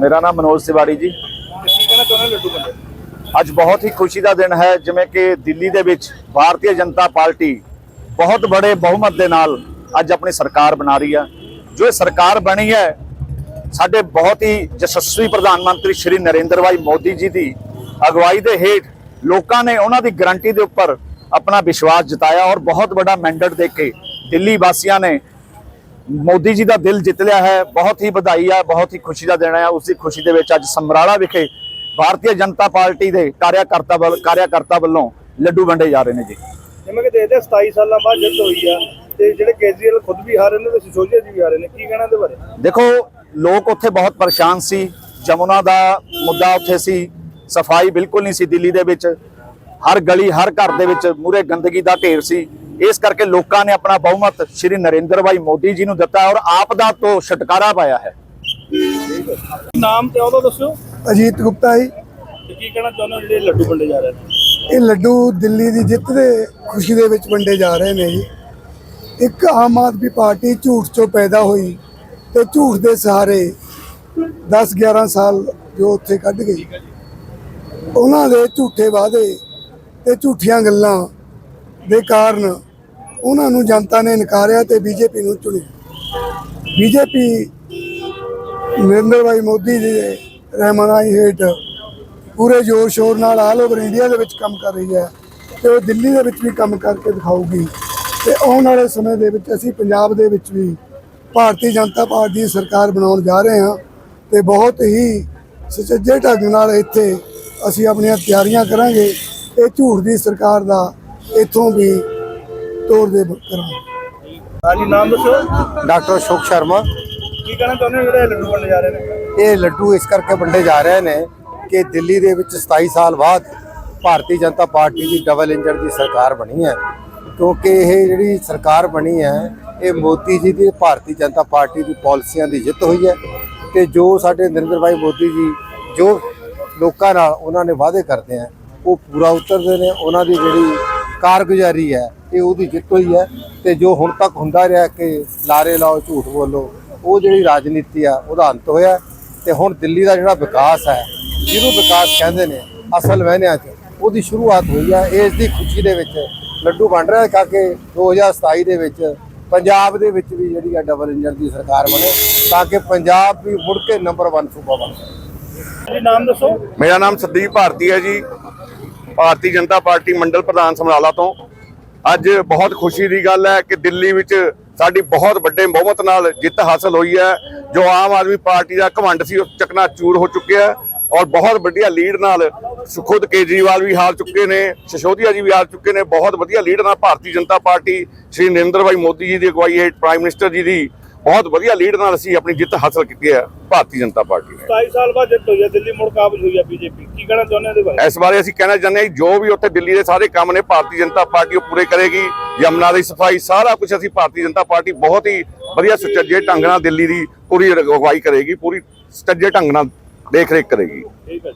ਮੇਰਾ ਨਾਮ ਮਨੋਜ ਤਿਵਾੜੀ ਜੀ। ਅੱਜ ਬਹੁਤ ਹੀ ਖੁਸ਼ੀ ਦਾ ਦਿਨ ਹੈ ਜਿਵੇਂ ਕਿ ਦਿੱਲੀ ਦੇ ਵਿੱਚ ਭਾਰਤੀ ਜਨਤਾ ਪਾਰਟੀ ਬਹੁਤ ਬੜੇ ਬਹੁਮਤ ਦੇ ਨਾਲ ਅੱਜ ਆਪਣੀ ਸਰਕਾਰ ਬਣਾ ਰਹੀ ਹੈ ਜੋ ਇਹ ਸਰਕਾਰ ਬਣੀ ਹੈ ਸਾਡੇ ਬਹੁਤ ਹੀ ਯਸ਼ਸਵੀ ਪ੍ਰਧਾਨ ਮੰਤਰੀ ਸ਼੍ਰੀ ਨਰਿੰਦਰ ਭਾਈ ਮੋਦੀ ਜੀ ਦੀ ਅਗਵਾਈ ਦੇ ਹੇਠ ਲੋਕਾਂ ਨੇ ਉਹਨਾਂ ਦੀ ਗਰੰਟੀ ਦੇ ਉੱਪਰ ਆਪਣਾ ਵਿਸ਼ਵਾਸ ਜਤਾਇਆ ਔਰ ਬਹੁਤ ਵੱਡਾ ਮੈਂਡੇਟ ਦੇ ਕੇ ਦਿੱਲੀ ਵਾਸੀਆਂ ਨੇ ਮੋਦੀ ਜੀ ਦਾ ਦਿਲ ਜਿੱਤ ਲਿਆ ਹੈ ਬਹੁਤ ਹੀ ਵਧਾਈ ਹੈ ਬਹੁਤ ਹੀ ਖੁਸ਼ੀ ਦਾ ਦਿਨ ਹੈ ਉਸ ਦੀ ਖੁਸ਼ੀ ਦੇ ਵਿੱਚ ਅੱਜ ਸਮਰਾਲਾ ਵਿਖੇ ਭਾਰਤੀ ਜਨਤਾ ਪਾਰਟੀ ਦੇ ਕਾਰਿਆਕਰਤਾ ਵੱਲ ਕਾਰਿਆਕਰਤਾ ਵੱਲੋਂ ਲੱਡੂ ਵੰਡੇ ਜਾ ਰਹੇ ਨੇ ਜੀ। ਜਿਵੇਂ ਕਿ ਦੇਖਦੇ ਹਾਂ 27 ਸਾਲਾਂ ਬਾਅਦ ਜਿੱਤ ਹੋਈ ਆ ਤੇ ਜਿਹੜੇ ਕੇਜਰੀਵਾਲ ਖੁਦ ਵੀ ਹਾਰੇ ਨੇ ਤੇ ਸਿਸੋਦੀਆ ਜੀ ਵੀ ਹਾਰੇ ਨੇ ਕੀ ਕਹਿਣਾ ਇਹਦੇ ਬਾਰੇ? ਦੇਖੋ ਲੋਕ ਉੱਥੇ ਬਹੁਤ ਪਰੇਸ਼ਾਨ ਸੀ। ਜਮੁਨਾ ਦਾ ਮੁੱਦਾ ਉੱਥੇ ਸੀ। ਸਫ਼ਾਈ ਬਿਲਕੁਲ ਨਹੀਂ ਸੀ ਦਿੱਲੀ ਦੇ ਵਿੱਚ। ਹਰ ਗਲੀ ਹਰ ਘਰ ਦੇ ਵਿੱਚ ਮੂਰੇ ਗੰਦਗੀ ਦਾ ਢੇਰ ਸੀ। ਇਸ ਕਰਕੇ ਲੋਕਾਂ ਨੇ ਆਪਣਾ ਬਹੁਮਤ ਸ਼੍ਰੀ ਨਰਿੰਦਰ ਭਾਈ ਮੋਦੀ ਜੀ ਨੂੰ ਦਿੱਤਾ ਔਰ ਆਪ ਦਾ ਤੋਂ ਛੁਟਕਾਰਾ ਪਾਇਆ ਹੈ। ਨਾਮ ਤੇ ਉਹਦਾ ਦੱਸਿਓ ਅਜੀਤ ਗੁਪਤਾ ਜੀ। ਕੀ ਕਹਿਣਾ ਚਾਹੁੰਦੇ ਹੋ ਜਿਹੜੇ ਲੱਡੂ ਵੰਡੇ ਜਾ ਰਹੇ ਨੇ? ਇਹ ਲੱਡੂ ਦਿੱਲੀ ਦੀ ਜਿੱਤ ਦੇ ਖੁਸ਼ੀ ਦੇ ਵਿੱਚ ਵੰਡੇ ਜਾ ਰਹੇ ਨੇ ਜੀ। ਇੱਕ ਆਮ ਆਦਮੀ ਪਾਰਟੀ ਝੂਠ ਚੋਂ ਪੈਦਾ ਹੋਈ ਤੇ ਝੂਠ ਦੇ ਸਹਾਰੇ 10 11 ਸਾਲ ਜੋ ਉੱਥੇ ਕੱਢ ਗਈ। ਉਹਨਾਂ ਦੇ ਝੂਠੇ ਵਾਅਦੇ ਤੇ ਝੂਠੀਆਂ ਗੱਲਾਂ ਦੇ ਕਾਰਨ ਉਹਨਾਂ ਨੂੰ ਜਨਤਾ ਨੇ ਨਕਾਰਿਆ ਤੇ ਬੀਜੇਪੀ ਨੂੰ ਚੁਣਿਆ। ਬੀਜੇਪੀ ਨਰਿੰਦਰ ਭਾਈ ਮੋਦੀ ਜੀ ਦੇ ਰਹਿਨਮਾਈ ਹੇਠ ਪੂਰੇ ਜ਼ੋਰ ਸ਼ੋਰ ਨਾਲ ਆਲ ਓਵਰ ਇੰਡੀਆ ਦੇ ਵਿੱਚ ਕੰਮ ਕਰ ਰਹੀ ਹੈ ਤੇ ਉਹ ਦਿੱਲੀ ਦੇ ਵਿੱਚ ਵੀ ਕੰਮ ਕਰਕੇ ਦਿਖਾਊਗੀ। ਤੇ ਆਉਣ ਵਾਲੇ ਸਮੇਂ ਦੇ ਵਿੱਚ ਅਸੀਂ ਪੰਜਾਬ ਦੇ ਵਿੱਚ ਵੀ ਭਾਰਤੀ ਜਨਤਾ ਪਾਰਟੀ ਦੀ ਸਰਕਾਰ ਬਣਾਉਣ ਜਾ ਰਹੇ ਹਾਂ ਤੇ ਬਹੁਤ ਹੀ ਸੁਚੱਜੇ ਢੰਗ ਨਾਲ ਇੱਥੇ ਅਸੀਂ ਆਪਣੀਆਂ ਤਿਆਰੀਆਂ ਕਰਾਂਗੇ। ਇਹ ਝੂਠ ਦੀ ਸਰਕਾਰ ਦਾ ਇੱਥੋਂ ਵੀ ਤੋੜ ਦੇ ਕਰਾਂਗੇ ਹਾਂਜੀ ਨਾਮ ਦੱਸਿਓ ਡਾਕਟਰ ਅਸ਼ੋਕ ਸ਼ਰਮਾ। ਕੀ ਕਹਿਣਾ ਚਾਹੁੰਦੇ ਹੋ? ਜਿਹੜੇ ਲੱਡੂ ਵੰਡੇ ਜਾ ਰਹੇ ਨੇ? ਇਹ ਲੱਡੂ ਇਸ ਕਰਕੇ ਵੰਡੇ ਜਾ ਰਹੇ ਨੇ ਕਿ ਦਿੱਲੀ ਦੇ ਵਿੱਚ 27 ਸਾਲ ਬਾਅਦ ਭਾਰਤੀ ਜਨਤਾ ਪਾਰਟੀ ਦੀ ਡਬਲ ਇੰਜਨ ਦੀ ਸਰਕਾਰ ਬਣੀ ਹੈ। ਕਿਉਂਕਿ ਇਹ ਜਿਹੜੀ ਸਰਕਾਰ ਬਣੀ ਹੈ ਇਹ ਮੋਦੀ ਜੀ ਦੀ ਭਾਰਤੀ ਜਨਤਾ ਪਾਰਟੀ ਦੀ ਪਾਲਿਸੀਆਂ ਦੀ ਜਿੱਤ ਹੋਈ ਹੈ ਤੇ ਜੋ ਸਾਡੇ ਨਰਿੰਦਰ ਭਾਈ ਮੋਦੀ ਜੀ ਜੋ ਲੋਕਾਂ ਨਾਲ ਉਹਨਾਂ ਨੇ ਵਾਅਦੇ ਕਰਦੇ ਆ ਉਹ ਪੂਰਾ ਉਤਰਦੇ ਨੇ। ਉਹਨਾਂ ਦੀ ਜਿਹੜੀ ਕਾਰਗੁਜ਼ਾਰੀ ਹੈ ਇਹ ਉਹਦੀ ਜਿੱਤ ਹੋਈ ਹੈ ਤੇ ਜੋ ਹੁਣ ਤੱਕ ਹੁੰਦਾ ਰਿਹਾ ਕਿ ਲਾਰੇ ਲਾਓ ਝੂਠ ਬੋਲੋ ਉਹ ਜਿਹੜੀ ਰਾਜਨੀਤੀ ਆ ਉਹਦਾ ਅੰਤ ਹੋਇਆ ਤੇ ਹੁਣ ਦਿੱਲੀ ਦਾ ਜਿਹੜਾ ਵਿਕਾਸ ਹੈ ਜਿਹਨੂੰ ਵਿਕਾਸ ਕਹਿੰਦੇ ਨੇ ਅਸਲ ਮਹਿਨਿਆਂ 'ਚ ਉਹਦੀ ਸ਼ੁਰੂਆਤ ਹੋਈ ਹੈ ਇਸ ਦੀ ਖੁਸ਼ੀ ਦੇ ਵਿੱਚ ਲੱਡੂ ਵੰਡ ਰਿਹਾ ਤਾਂ ਕਿ 2027 ਦੇ ਵਿੱਚ ਪੰਜਾਬ ਦੇ ਵਿੱਚ ਵੀ ਜਿਹੜੀ ਆ ਡਬਲ ਇੰਜਨ ਦੀ ਸਰਕਾਰ ਬਣੇ ਤਾਂ ਕਿ ਪੰਜਾਬ ਵੀ ਮੁੜ ਕੇ ਨੰਬਰ 1 ਸੂਬਾ ਬਣੇ ਜੀ ਨਾਮ ਦੱਸੋ? ਮੇਰਾ ਨਾਮ ਸੰਦੀਪ ਭਾਰਤੀ ਹੈ ਜੀ। ਭਾਰਤੀ ਜਨਤਾ ਪਾਰਟੀ ਮੰਡਲ ਪ੍ਰਧਾਨ ਸਮਰਾਲਾ ਤੋਂ। ਅੱਜ ਬਹੁਤ ਖੁਸ਼ੀ ਦੀ ਗੱਲ ਹੈ ਕਿ ਦਿੱਲੀ ਵਿੱਚ ਸਾਡੀ ਬਹੁਤ ਵੱਡੇ ਬਹੁਮਤ ਨਾਲ ਜਿੱਤ ਹਾਸਲ ਹੋਈ ਹੈ। ਜੋ ਆਮ ਆਦਮੀ ਪਾਰਟੀ ਦਾ ਘਮੰਡ ਸੀ ਉਹ ਚਕਨਾ ਚੂਰ ਹੋ ਚੁੱਕਿਆ ਔਰ ਬਹੁਤ ਵੱਡੀਆਂ ਲੀਡ ਨਾਲ ਸੁਖੁਦ ਕੇਜਰੀਵਾਲ ਵੀ ਹਾਰ ਚੁੱਕੇ ਨੇ, ਸਸ਼ੋਦੀਆ ਜੀ ਵੀ ਹਾਰ ਚੁੱਕੇ ਨੇ। ਬਹੁਤ ਵਧੀਆ ਲੀਡ ਨਾਲ ਭਾਰਤੀ ਜਨਤਾ ਪਾਰਟੀ ਸ਼੍ਰੀ ਨਰਿੰਦਰ ਭਾਈ ਮੋਦੀ ਜੀ ਦੀ ਅਗਵਾਈ ਹੇਠ ਪ੍ਰਾਈਮ ਮਿਨਿਸਟਰ ਜੀ ਦੀ ਬਹੁਤ ਵਧੀਆ ਲੀਡ ਨਾਲ ਅਸੀਂ ਆਪਣੀ ਜਿੱਤ ਹਾਸਲ ਕੀਤੀ ਹੈ ਭਾਰਤੀ ਜਨਤਾ ਪਾਰਟੀ ਨੇ। 27 ਸਾਲ ਬਾਅਦ ਜਿੱਤ ਹੋਈ ਆ ਦਿੱਲੀ ਮੁੜ ਕਾਬਜ ਹੋਈ ਆ ਬੀਜੇਪੀ। ਕੀ ਕਹਿਣਾ ਚਾਹੁੰਦੇ ਹੋ ਇਹਦੇ ਬਾਰੇ? ਇਸ ਬਾਰੇ ਅਸੀਂ ਕਹਿਣਾ ਚਾਹੁੰਦੇ ਹਾਂ ਜੋ ਵੀ ਉੱਥੇ ਦਿੱਲੀ ਦੇ ਸਾਰੇ ਕੰਮ ਨੇ ਭਾਰਤੀ ਜਨਤਾ ਪਾਰਟੀ ਉਹ ਪੂਰੇ ਕਰੇਗੀ। ਯਮਨਾ ਦੀ ਸਫ਼ਾਈ ਸਾਰਾ ਕੁਝ ਅਸੀਂ ਭਾਰਤੀ ਜਨਤਾ ਪਾਰਟੀ ਬਹੁਤ ਹੀ ਵਧੀਆ ਸੁਚੱਜੇ ਢੰਗ ਨਾਲ ਦਿੱਲੀ ਦੀ ਪੂਰੀ ਅਗਵਾਈ ਕਰੇਗੀ ਪੂਰੀ ਸੁਚੱਜੇ ਢੰਗ ਨਾਲ ਦੇਖ ਰੇਖ ਕਰੇਗੀ। ਠੀਕ ਹੈ